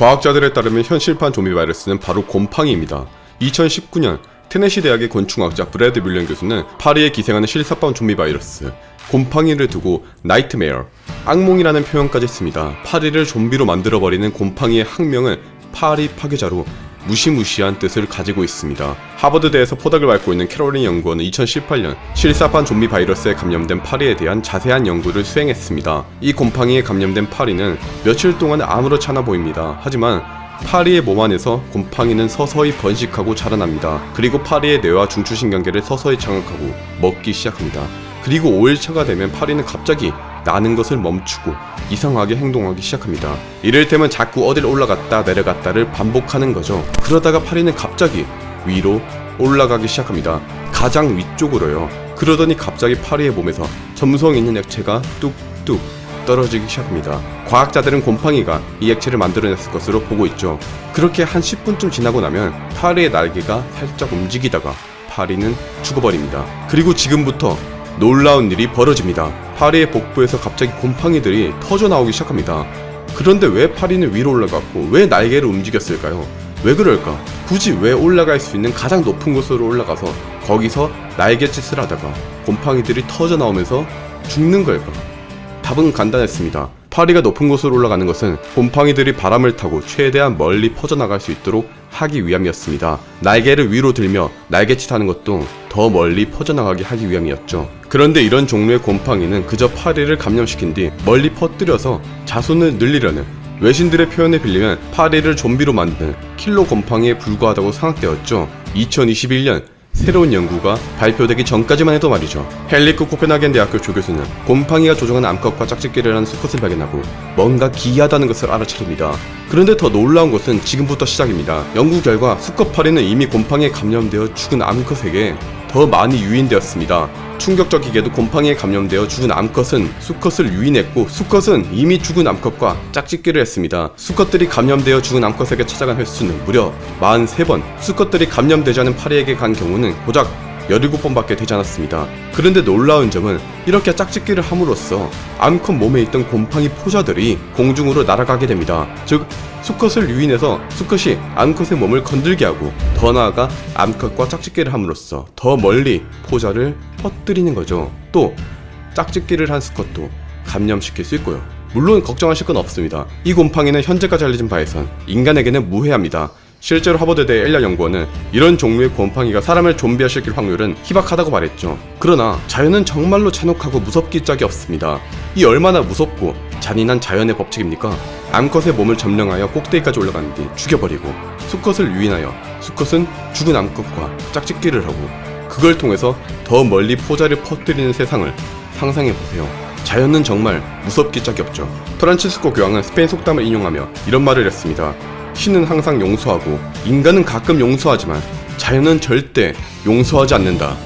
과학자들에 따르면 현실판 좀비 바이러스는 바로 곰팡이입니다. 2019년 테네시 대학의 곤충학자 브래드 뮬런 교수는 파리에 기생하는 실사반 좀비 바이러스 곰팡이를 두고 나이트메어 악몽이라는 표현까지 씁니다. 파리를 좀비로 만들어버리는 곰팡이의 학명은 파리 파괴자로 무시무시한 뜻을 가지고 있습니다. 하버드대에서 포닥을 밟고 있는 캐롤린 연구원은 2018년 실사판 좀비 바이러스에 감염된 파리에 대한 자세한 연구를 수행했습니다. 이 곰팡이에 감염된 파리는 며칠 동안 아무렇지 않아 보입니다. 하지만 파리의 몸 안에서 곰팡이는 서서히 번식하고 자라납니다. 그리고 파리의 뇌와 중추신경계를 서서히 장악하고 먹기 시작합니다. 그리고 5일차가 되면 파리는 갑자기 나는 것을 멈추고 이상하게 행동하기 시작합니다. 이를테면 자꾸 어딜 올라갔다 내려갔다를 반복하는 거죠. 그러다가 파리는 갑자기 위로 올라가기 시작합니다. 가장 위쪽으로요. 그러더니 갑자기 파리의 몸에서 점성 있는 액체가 뚝뚝 떨어지기 시작합니다. 과학자들은 곰팡이가 이 액체를 만들어냈을 것으로 보고 있죠. 그렇게 한 10분쯤 지나고 나면 파리의 날개가 살짝 움직이다가 파리는 죽어버립니다. 그리고 지금부터 놀라운 일이 벌어집니다. 파리의 복부에서 갑자기 곰팡이들이 터져 나오기 시작합니다. 그런데 왜 파리는 위로 올라갔고 왜 날개를 움직였을까요? 왜 그럴까? 굳이 왜 올라갈 수 있는 가장 높은 곳으로 올라가서 거기서 날갯짓을 하다가 곰팡이들이 터져 나오면서 죽는 걸까? 답은 간단했습니다. 파리가 높은 곳으로 올라가는 것은 곰팡이들이 바람을 타고 최대한 멀리 퍼져나갈 수 있도록 하기 위함이었습니다. 날개를 위로 들며 날개짓하는 것도 더 멀리 퍼져나가게 하기 위함이었죠. 그런데 이런 종류의 곰팡이는 그저 파리를 감염시킨 뒤 멀리 퍼뜨려서 자손을 늘리려는 외신들의 표현에 빌리면 파리를 좀비로 만드는 킬러 곰팡이에 불과하다고 생각되었죠. 2021년 새로운 연구가 발표되기 전까지만 해도 말이죠. 헬리크 코펜하겐 대학교 조교수는 곰팡이가 조종하는 암컷과 짝짓기를 하는 수컷을 발견하고 뭔가 기이하다는 것을 알아차립니다. 그런데 더 놀라운 것은 지금부터 시작입니다. 연구 결과 수컷 파리는 이미 곰팡이에 감염되어 죽은 암컷에게 더 많이 유인되었습니다. 충격적이게도 곰팡이에 감염되어 죽은 암컷은 수컷을 유인했고 수컷은 이미 죽은 암컷과 짝짓기를 했습니다. 수컷들이 감염되어 죽은 암컷에게 찾아간 횟수는 무려 43번. 수컷들이 감염되지 않은 파리에게 간 경우는 고작 17번밖에 되지 않았습니다. 그런데 놀라운 점은 이렇게 짝짓기를 함으로써 암컷 몸에 있던 곰팡이 포자들이 공중으로 날아가게 됩니다. 즉 수컷을 유인해서 수컷이 암컷의 몸을 건들게 하고 더 나아가 암컷과 짝짓기를 함으로써 더 멀리 포자를 퍼뜨리는 거죠. 또 짝짓기를 한 수컷도 감염시킬 수 있고요. 물론 걱정하실 건 없습니다. 이 곰팡이는 현재까지 알려진 바에선 인간에게는 무해합니다. 실제로 하버드대 엘리아 연구원은 이런 종류의 곰팡이가 사람을 좀비화시킬 확률은 희박하다고 말했죠. 그러나 자연은 정말로 잔혹하고 무섭기 짝이 없습니다. 이 얼마나 무섭고 잔인한 자연의 법칙입니까? 암컷의 몸을 점령하여 꼭대기까지 올라간 뒤 죽여버리고 수컷을 유인하여 수컷은 죽은 암컷과 짝짓기를 하고 그걸 통해서 더 멀리 포자를 퍼뜨리는 세상을 상상해 보세요. 자연은 정말 무섭기 짝이 없죠. 프란치스코 교황은 스페인 속담을 인용하며 이런 말을 했습니다. 신은 항상 용서하고 인간은 가끔 용서하지만 자연은 절대 용서하지 않는다.